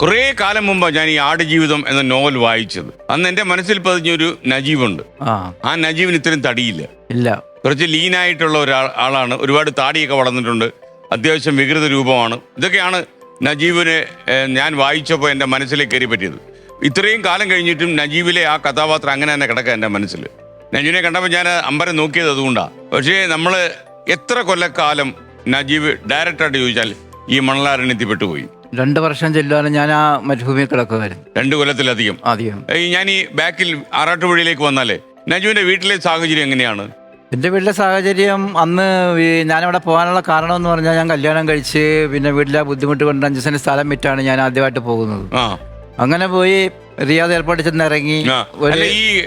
കുറേ കാലം മുമ്പ് ഞാൻ ഈ ആടുജീവിതം എന്ന നോവൽ വായിച്ചത്. അന്ന് എന്റെ മനസ്സിൽ പതിഞ്ഞൊരു നജീബുണ്ട് ആ. ആ നജീബിന് ഇത്രയും തടിയില്ല. ഇല്ല. കുറച്ച് ലീനായിട്ടുള്ള ഒരാൾ ആളാണ്. ഒരുപാട് താടിയൊക്കെ വളർന്നിട്ടുണ്ട്. അത്യാവശ്യം വികൃത രൂപമാണ്. ഇതൊക്കെയാണ് നജീബിനെ ഏഹ്, ഞാൻ വായിച്ചപ്പോൾ എന്റെ മനസ്സിലേക്ക് കയറി പറ്റിയത്. ഇത്രയും കാലം കഴിഞ്ഞിട്ടും നജീബിലെ ആ കഥാപാത്രം അങ്ങനെ തന്നെ കിടക്കുക എന്റെ മനസ്സിൽ. നജീബിനെ കണ്ടപ്പോൾ ഞാൻ അമ്പരം നോക്കിയത് അതുകൊണ്ടാണ് പക്ഷേ നമ്മൾ എത്ര കൊല്ലക്കാലം നജീബ് ഡയറക്റ്റായിട്ട് ചോദിച്ചാൽ ഈ മണലാരണ്യത്തിൽ പെട്ടുപോയി രണ്ട് വർഷം ചെല്ലുവാനും ഞാൻ ആ മരുഭൂമിയിൽ കിടക്കുമായിരുന്നു രണ്ട് കൊല്ലത്തിലധികം? ആദ്യം ഈ ഞാൻ ഈ ബാക്കിൽ ആറാട്ടുപുഴയിലേക്ക് വന്നാലേ നജുവിന്റെ വീട്ടിലെ സാഹചര്യം എങ്ങനെയാണ്? എന്റെ വീട്ടിലെ സാഹചര്യം അന്ന് ഈ ഞാനിവിടെ പോകാനുള്ള കാരണം എന്ന് പറഞ്ഞാൽ ഞാൻ കല്യാണം കഴിച്ച് പിന്നെ വീട്ടിലെ ബുദ്ധിമുട്ട് കൊണ്ട് അഞ്ച് സെന്റ് സ്ഥലം വിറ്റാണ് ഞാൻ ആദ്യമായിട്ട് പോകുന്നത്. ആ. അങ്ങനെ പോയി റിയാദ് എയർപോർട്ടിൽ ചെന്ന് ഇറങ്ങി ആ. ഒരു അല്ല ഈ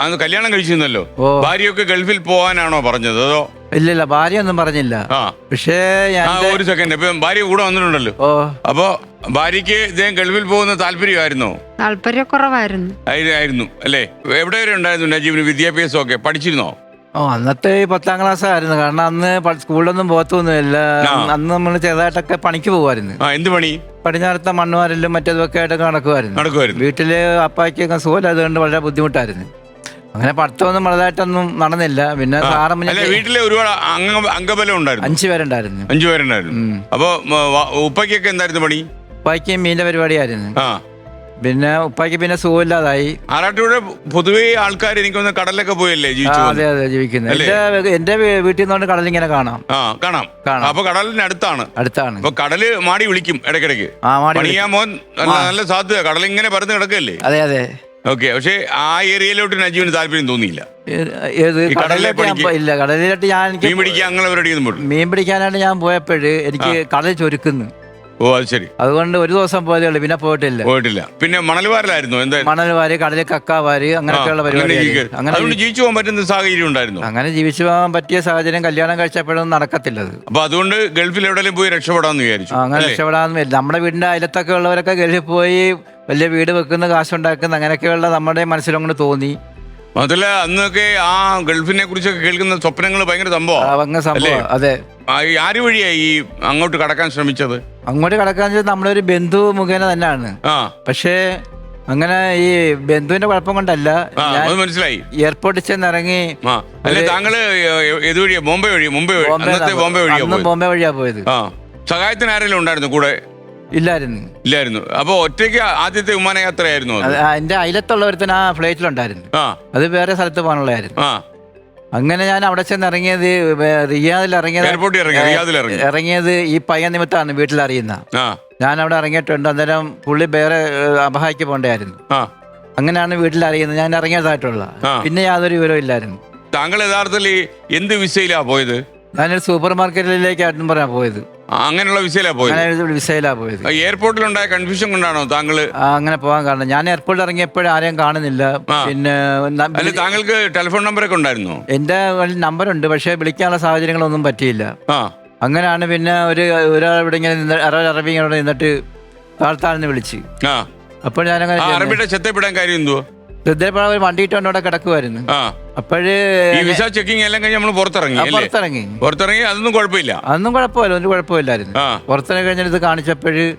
അന്ന് കല്യാണം കഴിച്ചിരുന്നല്ലോ. ഓ. ഭാര്യയൊക്കെ ഗൾഫിൽ പോകാനാണോ പറഞ്ഞത് അതോ? ഇല്ലില്ല ഭാര്യ ഒന്നും പറഞ്ഞില്ല. ആ. പക്ഷേ ഞാൻ ആ ഒരു സെക്കൻഡ് ഇപ്പൊ ഭാര്യ കൂടെ വന്നിട്ടുണ്ടല്ലോ. ഓ. അപ്പോ ഭാര്യയ്ക്ക് ഇദ്ദേഹം ഗൾഫിൽ പോകുന്ന താല്പര്യമായിരുന്നോ? താല്പര്യക്കുറവായിരുന്നു. ആയി- ആയിരുന്നു. അല്ലേ? എവിടെ വരെ ഉണ്ടായിരുന്നു നജീബിന് വിദ്യാഭ്യാസം ഒക്കെ പഠിച്ചിരുന്നോ? ഓ അന്നത്തെ ഈ പത്താം ക്ലാസ് ആയിരുന്നു. കാരണം അന്ന് പ- സ്കൂളിലൊന്നും പോകത്തൊന്നുമില്ല. ആ. അന്ന് നമ്മൾ ചെറുതായിട്ടൊക്കെ പണിക്ക് പോകുമായിരുന്നു ആ എന്ത് പണി? പടിഞ്ഞാറത്തെ മണ്ണുവാരലും മറ്റേതൊക്കെ ആയിട്ട് നടക്കുമായിരുന്നു നടക്കുമായിരുന്നു വീട്ടിൽ അപ്പായ്ക്കൊക്കെ സുഖമില്ലാതുകൊണ്ട് വളരെ ബുദ്ധിമുട്ടായിരുന്നു. അങ്ങനെ പഠിത്തമൊന്നും വലുതായിട്ടൊന്നും നടന്നില്ല. പിന്നെ സാറ് അല്ല വീട്ടിലെ ഒരുപാട് അംഗ അംഗബലം ഉണ്ടായിരുന്നു. അഞ്ചു പേരുണ്ടായിരുന്നു. അഞ്ചു പേരുണ്ടായിരുന്നു. ഉം. അപ്പൊ വ- ഉപ്പയ്ക്കൊക്കെ എന്തായിരുന്നു പണി? ഉപ്പായ്ക്ക് മീന്റെ പരിപാടിയായിരുന്നു. ആ. പിന്നെ ഉപ്പായ്ക്ക് പിന്നെ സുഖമില്ലാതായി. ആറാട്ടുപുഴ പൊതുവേ ആൾക്കാർ എനിക്കൊന്ന് കടലൊക്കെ പോയല്ലേ ജീവിച്ചു അതെ അതെ ജീവിക്കുന്നത്. അല്ലേ? എന്റെ എന്റെ വീ- വീട്ടിൽ നിന്നുകൊണ്ട് ഇങ്ങനെ കാണാം. ആ കാണാം. കാണാം. അപ്പൊ കടലിന് അടുത്താണ്. അടുത്താണ്. അപ്പൊ കടൽ മാടി വിളിക്കും ഇടയ്ക്കിടയ്ക്ക്. ആ മാടി മോൻ നല്ല നല്ല സാധ്യത. കടൽ ഇങ്ങനെ പരന്ന് കിടക്കല്ലേ? അതെ അതെ. ഓക്കെ പക്ഷെ ആ ഏരിയയിലോട്ട് നജീവിന് താല്പര്യം തോന്നിയില്ല. ഏത് ഈ കടലിലെ കടലിലോട്ട് ഞാൻ പണിക്ക്? പോ- ഇല്ല കടലിലോട്ട് ഞാൻ മീൻ എനിക്ക് പിടിക്കാൻ അങ്ങനെ മീൻ പിടിക്കാനായിട്ട് ഞാൻ പോയപ്പോഴ് എനിക്ക് കടൽ ചൊരുക്കുന്നു. ഓ അത് ശരി. അതുകൊണ്ട് ഒരു ദിവസം പോയതേ പിന്നെ പോയിട്ടില്ല. പോയിട്ടില്ല. പിന്നെ മണൽവാരലായിരുന്നു എന്താ മണൽവാരി കടലിൽ കക്കാവാരി അങ്ങനെയൊക്കെയുള്ള പരിപാടി അങ്ങനെ ജീവിച്ചു പോകാൻ പറ്റുന്ന സാഹചര്യം ഉണ്ടായിരുന്നു? അങ്ങനെ ജീവിച്ചു പോകാൻ പറ്റിയ സാഹചര്യം കല്യാണം കഴിച്ചപ്പോഴൊന്നും നടക്കത്തില്ല അത്. അപ്പൊ അതുകൊണ്ട് ഗൾഫിൽ എവിടെയെങ്കിലും പോയി രക്ഷപ്പെടാന്ന് വിചാരിച്ചു അങ്ങനെ രക്ഷപ്പെടാന്ന് നമ്മുടെ വീടിന്റെ അയലത്തൊക്കെ ഉള്ളവരൊക്കെ ഗൾഫിൽ പോയി വലിയ വീട് വെക്കുന്ന കാശുണ്ടാക്കുന്ന അങ്ങനെയൊക്കെയുള്ള നമ്മുടെ മനസ്സിലങ്ങോട്ട് തോന്നി. മാത്രല്ല അന്നൊക്കെ ആ ഗൾഫിനെ കുറിച്ചൊക്കെ കേൾക്കുന്ന സ്വപ്നങ്ങൾ ഭയങ്കര സംഭവം. അതെ. ആര് വഴിയായി ഈ അങ്ങോട്ട് കടക്കാൻ ശ്രമിച്ചത്? അങ്ങോട്ട് കടക്കാൻ വെച്ചാൽ നമ്മുടെ ഒരു ബന്ധു മുഖേന തന്നെയാണ്. പക്ഷേ അങ്ങനെ ഈ ബന്ധുവിന്റെ കുഴപ്പം കൊണ്ടല്ല. മനസ്സിലായി. എയർപോർട്ടിൽ ചെന്ന് ഇറങ്ങി അല്ലെ താങ്കൾ ഏത് വഴിയാ? ബോംബെ വഴി മുംബൈ വഴി. ബോംബെ വഴിയാ പോയത്? ബോംബെ വഴിയാ പോയത്. ആ. സഹായത്തിന് ആരെങ്കിലും ഉണ്ടായിരുന്നു കൂടെ? ഇല്ലായിരുന്നു. ഇല്ലായിരുന്നു. അപ്പൊ ഒറ്റയ്ക്ക് ആദ്യത്തെ വിമാനയാത്രയായിരുന്നു അത്? അത് ആ എന്റെ അയലത്തുള്ളവരുത്തിന് ആ ഫ്ലൈറ്റിലുണ്ടായിരുന്നു ആ. അത് വേറെ സ്ഥലത്ത് പോകാനുള്ളതായിരുന്നു. ആ. അങ്ങനെ ഞാൻ അവിടെ ചെന്ന് ഇറങ്ങിയത് വേ- റിയാദിൽ ഇറങ്ങിയത് എയർപോർട്ടിൽ ഇറങ്ങി റിയാദിൽ ഇറങ്ങി. ഇറങ്ങിയത് ഈ പയ്യൻ നിമിത്താണ് വീട്ടിൽ അറിയുന്ന ആ. ഞാൻ അവിടെ ഇറങ്ങിയിട്ടുണ്ട്. അന്നേരം പുള്ളി വേറെ അപഹായിക്ക് പോണ്ടായിരുന്നു പോകണ്ടായിരുന്നു ആ. അങ്ങനെയാണ് വീട്ടിൽ അറിയുന്നത് ഞാൻ ഇറങ്ങിയതായിട്ടുള്ള. ആ. പിന്നെ യാതൊരു വിവരവും ഇല്ലായിരുന്നു. താങ്കൾ യഥാർത്ഥത്തിൽ ഈ എന്ത് വിസയിലാ പോയത്? ഞാനൊരു സൂപ്പർ മാർക്കറ്റിലേക്കായിട്ടും പറയാൻ പോയത്. അങ്ങനെയുള്ള വിസയിലാ പോയത്. അങ്ങനെ വിസയിലാ പോയത്. എയർപോർട്ടിൽ എയർപോർട്ടിലുണ്ടായ കൺഫ്യൂഷൻ കൊണ്ടാണോ താങ്കൾ അങ്ങനെ പോകാൻ കാരണം. ഞാൻ എയർപോർട്ടിൽ ഇറങ്ങിയപ്പോഴും ആരെയും കാണുന്നില്ല. പിന്നെ അല്ല താങ്കൾക്ക് ടെലിഫോൺ നമ്പർ നമ്പറൊക്കെ ഉണ്ടായിരുന്നു? എന്റെ നമ്പറുണ്ട് പക്ഷേ വിളിക്കാനുള്ള സാഹചര്യങ്ങളൊന്നും പറ്റിയില്ല. അങ്ങനെയാണ് പിന്നെ ഒരു ഒരാൾ ഇവിടെ ഇങ്ങനെ അറബി ഇങ്ങനെ നിന്നിട്ട് താഴ്ത്താഴ്ന്ന് വിളിച്ച്. ആ. അപ്പോൾ ഞാൻ അറബിയുടെ ചെത്തപ്പെടാൻ കാര്യം എന്തുവാ? ഒരു വണ്ടി ഇട്ടുകൊണ്ട് അവിടെ കിടക്കുമായിരുന്നു ആ. അപ്പോഴ് ഈ വിസ ചെക്കിംഗ് എല്ലാം കഴിഞ്ഞ് നമ്മൾ പുറത്തിറങ്ങി അല്ലേ? പുറത്തിറങ്ങി. പുറത്തിറങ്ങി അതൊന്നും കുഴപ്പമില്ല. അതൊന്നും കുഴപ്പമില്ല ഒരു കുഴപ്പമില്ലായിരുന്നു. ആ. പുറത്തിറങ്ങി കഴിഞ്ഞിട്ട് ഇത് കാണിച്ചപ്പോഴ്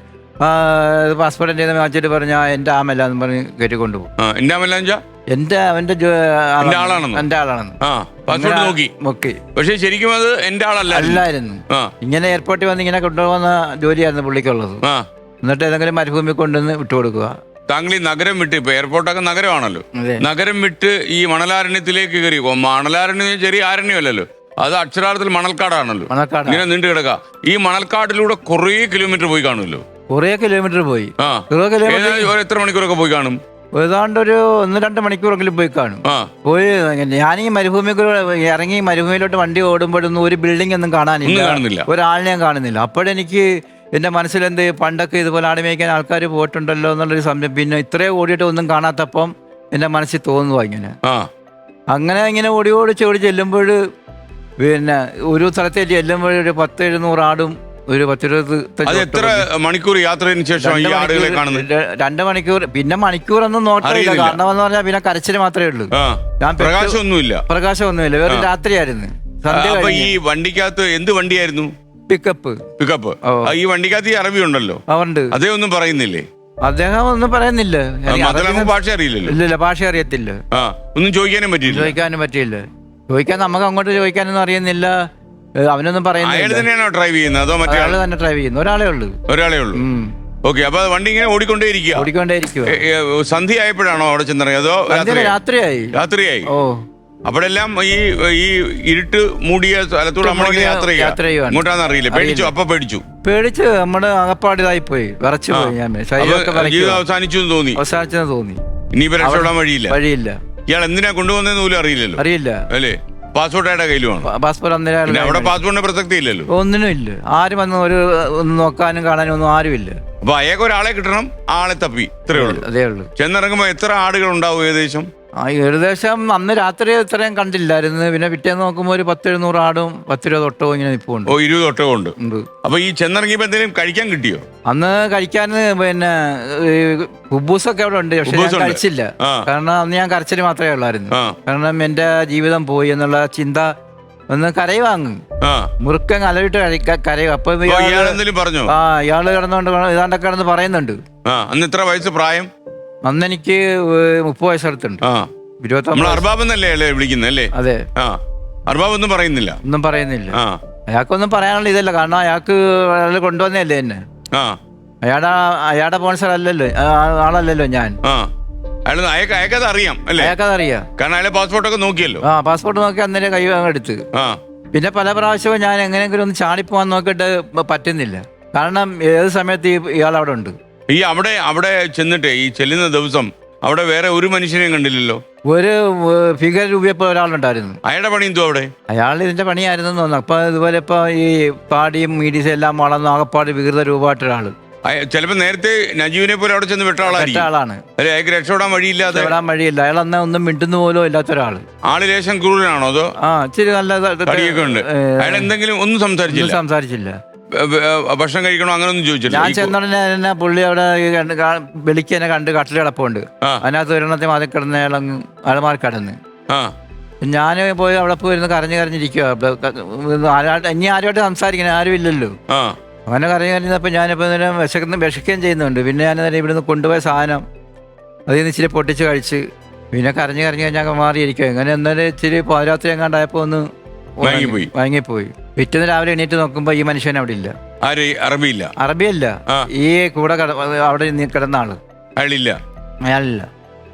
പാസ്പോർട്ട് എന്റെ വാങ്ങിച്ചിട്ട് പറഞ്ഞ എന്റെ ആമല്ല എന്ന് പറഞ്ഞ് കയറ്റി കൊണ്ടുപോകും. ആ എന്നാമല്ലാഞ്ചാ എന്റെ അവന്റെ ജോ- എന്റെ ആളാണെന്ന്? എന്റെ ആളാണെന്ന്. ആ പാസ്പോർട്ട് നോക്കി. നോക്കി. പക്ഷെ ശരിക്കും അത് എന്റെ ആളല്ല അല്ലായിരുന്നു. ആ. ഇങ്ങനെ എയർപോർട്ടിൽ വന്ന് ഇങ്ങനെ കൊണ്ടുപോകുന്ന ജോലിയായിരുന്നു പുള്ളിക്കുള്ളത്. ആ. എന്നിട്ട് ഏതെങ്കിലും മരുഭൂമി കൊണ്ടുവന്ന് വിട്ടുകൊടുക്കുക. താങ്കൾ ഈ നഗരം വിട്ട് ഇപ്പൊ എയർപോർട്ടൊക്കെ നഗരമാണല്ലോ. നഗരം വിട്ട് ഈ മണലാരണ്യത്തിലേക്ക് കയറി മണലാരണ്യം ചെറിയ ആരണ്യമല്ലല്ലോ അത് അക്ഷരാർത്ഥത്തിൽ മണൽക്കാടാണല്ലോ. ഇങ്ങനെ നീണ്ടു കിടക്ക. ഈ മണൽക്കാട്ടിലൂടെ കുറേ കിലോമീറ്റർ പോയി കാണുമല്ലോ. കുറേ കിലോമീറ്റർ പോയി. എത്ര മണിക്കൂറൊക്കെ പോയി കാണും? ഏതാണ്ട് ഒരു ഒന്ന് രണ്ട് മണിക്കൂറെങ്കിലും പോയി കാണും. പോയി ഞാൻ ഈ മരുഭൂമി ഇറങ്ങി മരുഭൂമിയിലോട്ട് വണ്ടി ഓടുമ്പോഴൊന്നും ഒരു ബിൽഡിംഗ് ഒന്നും കാണാനില്ല. ഒരാളിനെയും കാണുന്നില്ല. ഒരാളിനെ ഞാൻ കാണുന്നില്ല. അപ്പോഴെനിക്ക് എന്റെ മനസ്സിലെന്ത് പണ്ടൊക്കെ ഇതുപോലെ ആട് മേയ്ക്കാൻ ആൾക്കാർ പോയിട്ടുണ്ടല്ലോ എന്നുള്ളൊരു സംശയം. പിന്നെ ഇത്രയും ഓടിയിട്ട് ഒന്നും കാണാത്തപ്പം എന്റെ മനസ്സിൽ തോന്നുന്നു ഇങ്ങനെ. അങ്ങനെ ഇങ്ങനെ ഓടി ഓടിച്ച് ഓടി ചെല്ലുമ്പോൾ പിന്നെ ഒരു സ്ഥലത്തേക്ക് ചെല്ലുമ്പോൾ ഒരു പത്ത് എഴുന്നൂറ് ആടും ഒരു പത്തിരുപത് എത്ര മണിക്കൂർ യാത്രയ്ക്ക് ശേഷം ഈ ആടുകളെ കാണുന്നത്? രണ്ട് മണിക്കൂർ. പിന്നെ മണിക്കൂറൊന്നും നോട്ടില്ല. കാരണം എന്ന് പറഞ്ഞാൽ പിന്നെ കരച്ചിൽ മാത്രമേ ഉള്ളൂ. ഞാൻ പ്രകാശമൊന്നുമില്ല. പ്രകാശമൊന്നുമില്ല. വേറെ രാത്രിയായിരുന്നു. ഈ വണ്ടിക്കകത്ത് എന്ത് വണ്ടിയായിരുന്നു? പിക്കപ്പ് പിക്കപ്പ് ഓ. ഈ വണ്ടിക്കകത്ത് ഈ അറബി ഉണ്ടല്ലോ. അതുണ്ട് അതേ ഒന്നും പറയുന്നില്ലേ? അദ്ദേഹം ഒന്നും പറയുന്നില്ല. എനിക്ക് മാത്രമല്ല അതൊക്കെ- ഭാഷ അറിയില്ലല്ലോ. ഇല്ലില്ല ഭാഷ അറിയത്തില്ല. ആ ഒന്നും ചോദിക്കാനും പറ്റില്ല ചോദിക്കാനും പറ്റില്ല ചോദിക്കാൻ നമുക്ക് അങ്ങോട്ട് ചോദിക്കാനൊന്നും അറിയുന്നില്ല. ഏ, അവനൊന്നും അയാൾ പറയുന്നില്ല തന്നെയാണോ ഡ്രൈവ് ചെയ്യുന്നത്? അതോ മറ്റേ അയാൾ തന്നെ ഡ്രൈവ് ചെയ്യുന്നു. ഒരാളേ ഉള്ളൂ. ഒരാളേ ഉള്ളൂ. ഉം. ഓക്കെ അപ്പൊ വണ്ടി ഇങ്ങനെ ഓടിക്കൊണ്ടേ ഓടിക്കൊണ്ടേ സന്ധ്യ ആയപ്പോഴാണോ അവിടെ ചെന്നിറങ്ങിയത്? അതോ? രാത്രിയായി. രാത്രിയായി. ഓ. അപ്പോഴെല്ലാം ഈ ഈ ഇരുട്ട് മൂടിയ സ്ഥലത്തൂടെ നമ്മളിങ്ങനെ മൂടിയ യാത്ര യാത്ര ചെയ്യുക ചെയ്യുവാണ്. ഇങ്ങോട്ടാന്ന് അറിയില്ല. പേടിച്ചു അറിയില്ല. അപ്പൊ പേടിച്ചു. പേടിച്ച് നമ്മുടെ അകപ്പാടിതായി പോയി വിറച്ചു പോയി ഞാൻ. ശരീരമൊക്കെ അപ്പൊ ജീവിതം വിറയ്ക്കുക അവസാനിച്ചു എന്ന് തോന്നി. അവസാനിച്ചെന്ന് തോന്നി. ഇനിയിപ്പോ രക്ഷപ്പെടാൻ വഴിയില്ല. വഴിയില്ല. ഇയാൾ എന്തിനാ കൊണ്ടുവന്നതെന്ന് പോലും അറിയില്ലല്ലോ. അറിയില്ല. അല്ലേ? പാസ്പോർട്ട് അയാളുടെ കയ്യിലുമാണ് പ- പാസ്പോർട്ട് പിന്നെ അന്നേരം അവിടെ പാസ്പോർട്ടിന് പ്രസക്തി ഇല്ലല്ലോ ഒന്നിനും ഇല്ല ആരും വന്ന് ഒരു ഒന്ന് നോക്കാനും കാണാനും ഒന്നും ആരുമില്ല. അപ്പൊ അയാൾക്ക് ഒരാളെ കിട്ടണം ആളെ തപ്പി. ഇത്രയേ ഉള്ളൂ. അതേ ഉള്ളൂ. ചെന്നിറങ്ങുമ്പോ എത്ര ആടുകൾ ഉണ്ടാവും ഏകദേശം? ആ ഏകദേശം അന്ന് രാത്രി ഇത്രയും കണ്ടില്ലായിരുന്നു. പിന്നെ പിറ്റേന്ന് നോക്കുമ്പോൾ ഒരു പത്ത് എഴുന്നൂറ് ആടും പത്തിരുപത് ഒട്ടവും ഇങ്ങനെ നിൽപ്പുണ്ട് ഓ ഇരുപത് ഒട്ടകം ഉണ്ട്. ഉണ്ട്. അപ്പൊ ഈ ചെന്നിറങ്ങിയപ്പോ എന്തെങ്കിലും കഴിക്കാൻ കിട്ടിയോ? അന്ന് കഴിക്കാൻ പിന്നെ ഈ കുബൂസൊക്കെ അവിടെ ഉണ്ട് പക്ഷെ ഞാൻ. കഴിച്ചില്ല. ആ. കാരണം അന്ന് ഞാൻ കരച്ചിൽ മാത്രമേ ഉള്ളായിരുന്നു. ആ. കാരണം എന്റെ ജീവിതം പോയി എന്നുള്ള ചിന്ത ഒന്ന് കരയി ആ. മുറുക്കൻ അലവിട്ട് കഴിക്ക കരയും അപ്പൊ ഇയാൾ പറഞ്ഞോ? ആ ഇയാൾ കിടന്നുകൊണ്ട് ഇതാണ്ടൊക്കെ കിടന്ന് പറയുന്നുണ്ട്. ആ അന്ന് ഇത്ര വയസ്സ് പ്രായം? അന്ന് എനിക്ക് മുപ്പത് വയസ്സടുത്തുണ്ട്. ആ. നമ്മൾ അർബാബ് എന്നല്ലേ അല്ലേ വിളിക്കുന്നത് അല്ലേ? അതെ. ആ. അർബാബ് ഒന്നും പറയുന്നില്ല. ഒന്നും പറയുന്നില്ല. ആ. അയാൾക്കൊന്നും പറയാനുള്ള ഇതല്ല. കാരണം അയാൾക്ക് അയാൾ കൊണ്ടുവന്നല്ലേ എന്നെ. ആ. അയാളുടെ അയാളുടെ സ്പോൺസർ അല്ലല്ലോ ആ- ആളല്ലല്ലോ ഞാൻ. ആ. അയാൾ അയക്ക അയക്കത് അറിയാം അല്ലേ? അയാൾക്കതറിയാം കാരണം അയാളെ പാസ്പോർട്ടൊക്കെ നോക്കിയല്ലോ. ആ പാസ്പോർട്ട് നോക്കി അന്നേരം കൈ എടുത്ത്. ആ. പിന്നെ പല പ്രാവശ്യവും ഞാൻ എങ്ങനെയെങ്കിലും ഒന്ന് ചാടിപ്പോവാൻ നോക്കിയിട്ട് പ- പറ്റുന്നില്ല. കാരണം ഏത് സമയത്ത് ഈ ഇയാൾ അവിടെ ഉണ്ട്? ഈ അവിടെ അവിടെ ചെന്നിട്ട് ഈ ചെല്ലുന്ന ദിവസം അവിടെ വേറെ ഒരു മനുഷ്യനെയും കണ്ടില്ലല്ലോ? ഒരു ഫിഗർ രൂപിയപ്പോ ഒരാളുണ്ടായിരുന്നു. അയാളുടെ പണി എന്തോ അവിടെ? അയാൾ ഇതിന്റെ പണിയായിരുന്നു തോന്നുന്നു. അപ്പൊ ഇതുപോലെ ഇപ്പൊ ഈ പാടിയും മീഡിയസും എല്ലാം വളർന്നു ആകപ്പാട് വികൃത രൂപമായിട്ട് ഒരാൾ അയ- ചിലപ്പോ നേരത്തെ നജീവിനെ പോലെ അവിടെ ചെന്ന് വിട്ട ആളാണ്. അയാൾക്ക് രക്ഷപ്പെടാൻ വഴിയില്ലാതെ? വിടാൻ വഴിയില്ല. അയാൾ അന്ന് ഒന്നും മിണ്ടുന്ന പോലും ഇല്ലാത്ത ഒരാൾ ആൾ ലേശം ക്രൂരനാണോ അതോ? ആ ഇച്ചിരി നല്ല ഉണ്ട്. അയാൾ എന്തെങ്കിലും ഒന്നും സംസാരിച്ചില്ല? സംസാരിച്ചില്ല. ഭക്ഷണം കഴിക്കണോ? അങ്ങനൊന്നും ചോദിച്ചില്ല ഞാൻ ചെന്നുടനെ പുള്ളി അവിടെ വെളിക്ക് എന്നെ കണ്ട് കട്ടിൽ കിടപ്പുണ്ട്. അതിനകത്ത് ഒരെണ്ണത്തെ മതി കിടന്ന് ഇളങ്ങ് അയാൾ കിടന്ന് ഞാൻ പോയി അവിടെ പോയി ഇരുന്ന് കരഞ്ഞു കരഞ്ഞിരിക്കുക ഇനി ആരുമായിട്ട് സംസാരിക്കണേ. ആരും ഇല്ലല്ലോ. അങ്ങനെ കരഞ്ഞു കരഞ്ഞപ്പോൾ ഞാനിപ്പോൾ വിശക്കുന്ന വിശക്കുകയും ചെയ്യുന്നുണ്ട്. പിന്നെ ഞാൻ നേരം ഇവിടുന്ന് കൊണ്ടുപോയ സാധനം അതിൽ നിന്ന് ഇച്ചിരി പൊട്ടിച്ച് കഴിച്ച് പിന്നെ കരഞ്ഞു കരഞ്ഞു കഴിഞ്ഞാൽ മാറിയിരിക്കുക അങ്ങനെ എന്നാലും ഇച്ചിരി പാതിരാത്രി എങ്ങാണ്ടായപ്പോൾ ഒന്ന് വാങ്ങിപ്പോയി. വാങ്ങിപ്പോയി. പിറ്റേന്ന് രാവിലെ എണീറ്റ് നോക്കുമ്പോൾ ഈ മനുഷ്യൻ അവിടെ ഇല്ല. ആര്? അറബിയില്ല. അറബിയല്ല. ആ. ഈ കൂടെ കട അവിടെ നീ കിടന്ന ആൾ. അയാളില്ല. അയാളില്ല.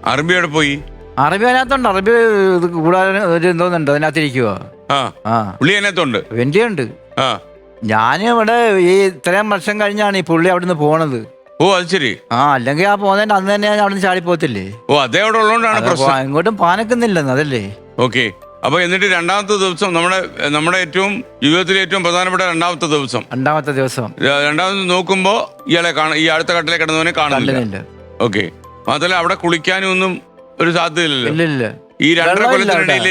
അറബി അവിടെ പോയി? അറബി അതിനകത്തുണ്ട്. അറബി ഇത് കൂടാതെ ഒരു എന്തോന്നുണ്ട്. അതിനകത്തിരിക്കുക ആ. ആ. പുള്ളി അതിനകത്തുണ്ട്. എന്റെ ഉണ്ട് ആ. ഞാൻ ഇവിടെ ഈ ഇത്രയും വർഷം കഴിഞ്ഞാണ് ഈ പുള്ളി അവിടുന്ന് പോണത്. ഓ അത് ശരി. ആ അല്ലെങ്കിൽ ആ പോകുന്നതിന്റെ അന്ന് തന്നെ ഞാൻ അവിടുന്ന് ചാടി പോകത്തില്ലേ ഓ അതേ അവിടെ ഉള്ളതുകൊണ്ടാണ് പ്രശ്നം. എങ്ങോട്ടും പാനക്കുന്നില്ലെന്ന് അതല്ലേ? ഓക്കെ. അപ്പൊ എന്നിട്ട് രണ്ടാമത്തെ ദിവസം നമ്മുടെ നമ്മുടെ ഏറ്റവും ജീവിതത്തിലെ ഏറ്റവും പ്രധാനപ്പെട്ട രണ്ടാമത്തെ ദിവസം. രണ്ടാമത്തെ ദിവസം. രണ്ടാമത് നോക്കുമ്പോ ഇയാളെ കാണ ഈ അടുത്ത കട്ടിലെ കിടന്നവനെ കാണുന്നില്ല. ഓക്കെ. മാത്രമല്ല അവിടെ കുളിക്കാനും ഒന്നും ഒരു സാധ്യതയില്ലല്ലോ. ഈ രണ്ടര കൊല്ലത്തിനിടയിൽ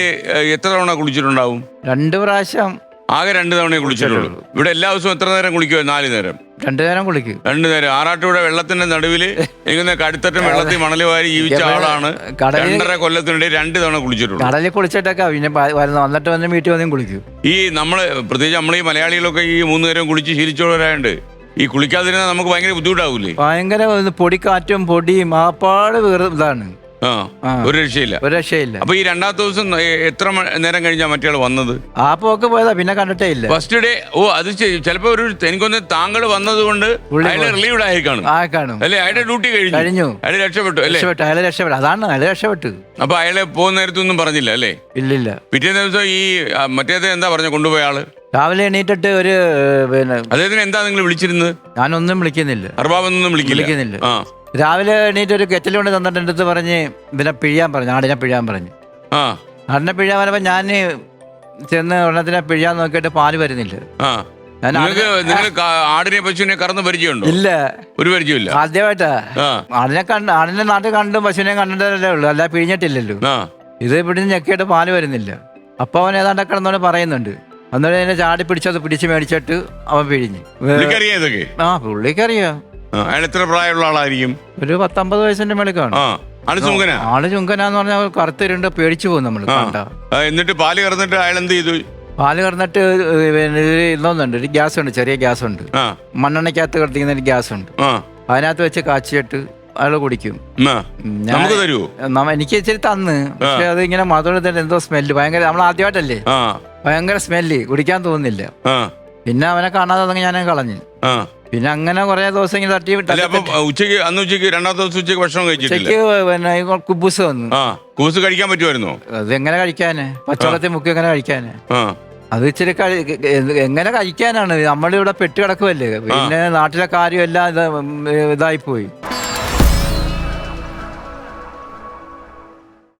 എത്ര തവണ കുളിച്ചിട്ടുണ്ടാവും? രണ്ടു പ്രാവശ്യം ആകെ രണ്ടു തവണ കുളിച്ചിട്ടുള്ളൂ. ഇവിടെ എല്ലാ ദിവസവും എത്ര നേരം കുളിക്കുമോ നാല് നേരം. രണ്ടു നേരം കുളിക്കും. രണ്ടു നേരം. ആറാട്ടുപുഴ വെള്ളത്തിന്റെ നടുവിൽ ഇങ്ങനെ കടുത്തട്ടും വെള്ളത്തിൽ മണൽ വാരി ജീവിച്ച ആളാണ്. രണ്ടര കൊല്ലത്തിനിടെ രണ്ട് തവണ കുളിച്ചിട്ടുള്ളൂ. കടലിൽ കുളിച്ചിട്ടൊക്കെ പിന്നെ വന്നിട്ട് വന്ന് വീട്ടിൽ വന്നും കുളിക്കും. ഈ നമ്മൾ പ്രത്യേകിച്ച് നമ്മൾ ഈ മലയാളികളൊക്കെ ഈ മൂന്ന് നേരം കുളിച്ച് ശീലിച്ചവരായുണ്ട് ഈ കുളിക്കാതിരുന്നാൽ നമുക്ക് ഭയങ്കര ബുദ്ധിമുട്ടാവൂലേ? ഭയങ്കര പൊടിക്കാറ്റും പൊടിയും ആപ്പാട് വേറെ ഇതാണ്. ഒരു രക്ഷയില്ല. ഒരു രക്ഷയില്ല. അപ്പൊ ഈ രണ്ടാമത്തെ ദിവസം എത്ര നേരം കഴിഞ്ഞാ മറ്റേ വന്നത്? ആ പോക്ക് പോയതാ പിന്നെ കണ്ടിട്ടേ ഇല്ല. ഫസ്റ്റ് ഡേ ഓ അത്. ചിലപ്പോ ഒരു എനിക്കൊന്ന് താങ്കൾ വന്നത് കൊണ്ട് പുള്ളി റിലീവ്ഡ് ആയി കാണും. അല്ലെ? അയാളുടെ ഡ്യൂട്ടി കഴിഞ്ഞു. കഴിഞ്ഞു. അയാൾ രക്ഷപ്പെട്ടു അല്ലേ? രക്ഷപ്പെട്ടു അയാളെ രക്ഷപ്പെട്ടു. അതാണ് അയാളെ രക്ഷപ്പെട്ടു. അപ്പൊ അയാളെ പോകുന്ന നേരത്തൊന്നും പറഞ്ഞില്ല അല്ലേ? ഇല്ലില്ല പിറ്റേ ദിവസം ഈ മറ്റേത് എന്താ പറഞ്ഞു കൊണ്ടുപോയ ആൾ? രാവിലെ എണീറ്റിട്ട് ഒരു പിന്നെ അദ്ദേഹത്തിന് എന്താ നിങ്ങൾ വിളിച്ചിരുന്നത്? ഞാനൊന്നും വിളിക്കുന്നില്ല. അർബാബൊന്നും വിളിക്കുന്നില്ല. രാവിലെ എണീറ്റ് ഒരു കെറ്റിൽ കൊണ്ട് തന്നിട്ട് എന്റെ അടുത്ത് പറഞ്ഞ് ഇതിനെ പിഴിയാൻ പറഞ്ഞു ആടിനെ പിഴിയാൻ പറഞ്ഞു. ആ. ആടിനെ പിഴിയാൻ പറഞ്ഞപ്പോൾ ഞാൻ ചെന്ന് ഒരെണ്ണത്തിനെ പിഴിയാൻ നോക്കിയിട്ട് പാൽ വരുന്നില്ല. ആ. ഞാൻ നിങ്ങൾക്ക് നിങ്ങൾ ആടിനെ പശുവിനെ കറന്ന് പരിചയമുണ്ടോ? ഇല്ല. ഒരു പരിചയമില്ല ആദ്യമായിട്ടാ. ആ. ആടിനെ കണ്ട് ആടിനെ നാട്ടിൽ കണ്ടും പശുവിനെ കണ്ടിട്ടല്ലേ ഉള്ളൂ. അല്ല പിഴിഞ്ഞിട്ടില്ലല്ലോ. ആ. ഇത് ഇവിടുന്ന് ഞെക്കിയിട്ട് പാൽ വരുന്നില്ല. അപ്പൊ അവൻ ഏതാണ്ട് കിടന്നോട് പറയുന്നുണ്ട്. അന്നേരം എന്നെ ചാടി പിടിച്ചത് പിടിച്ച് മേടിച്ചിട്ട് അവൻ പിഴിഞ്ഞ്. വേ- പുള്ളിക്കറിയാം ഇതൊക്കെ? ആ പുള്ളിക്കറിയാം. അയാൾ എത്ര പ്രായമുള്ള ആളായിരിക്കും. ഒരു പത്തമ്പത് വയസ്സിന്റെ മേളിൽ കാണും. ആ. ആൾ ചുങ്കനാന്ന് പറഞ്ഞാൽ കറുത്തിരുണ്ട് പേടിച്ചു പോകും നമ്മൾ ആ. കണ്ട. ആ, എന്നിട്ട് പാൽ കറന്നിട്ട് അയാൾ എന്ത് ചെയ്തു? പാൽ കറന്നിട്ട് പിന്നെ ഇതൊന്നുണ്ട് ഒരു ഗ്യാസ് ഉണ്ട് ചെറിയ ഗ്യാസ് ഉണ്ട് ആ. മണ്ണെണ്ണയ്ക്കകത്ത് കിടത്തിക്കുന്ന ഒരു ഗ്യാസ് ഉണ്ട് ആ. അതിനകത്ത് വെച്ച് കാച്ചിയിട്ട് അയാൾ കുടിക്കും. ഞാൻ- നമുക്ക് നമ്മ- എനിക്ക് ഇച്ചിരി തന്ന് പക്ഷെ അത് ഇങ്ങനെ മധുരത്തിൽ എന്തോ സ്മെല്ല് ഭയങ്കര നമ്മൾ ആദ്യമായിട്ടല്ലേ? ആ. ഭയങ്കര സ്മെല്ല് കുടിക്കാൻ തോന്നുന്നില്ല. ആ. പിന്നെ അവനെ കാണാതെ ഞാൻ കളഞ്ഞു. ആ. പിന്നെ അങ്ങനെ കുറേ ദിവസം ഇങ്ങനെ തട്ടി അല്ല അപ്പം ഉച്ചയ്ക്ക് അന്ന് ഉച്ചയ്ക്ക് രണ്ടാമത്തെ ദിവസം ഉച്ചയ്ക്ക് ഭക്ഷണം കഴിച്ചിട്ടില്ല? ഉച്ചയ്ക്ക് പിന്നെ ഈ കുബൂസ് വന്നു. ആ കൂസ് കഴിക്കാൻ പറ്റുമായിരുന്നോ? അത് എങ്ങനെ കഴിക്കാന്? പച്ചവെള്ളത്തിൽ മുക്കി എങ്ങനെ കഴിക്കാന്? ആ. അത് ഇച്ചിരി കഴി എങ്ങനെ കഴിക്കാനാണ്? നമ്മളിവിടെ പെട്ട് കിടക്കുമല്ലേ പിന്നെ നാട്ടിലെ കാര്യമെല്ലാം ഇതായി ഇതായിപ്പോയി.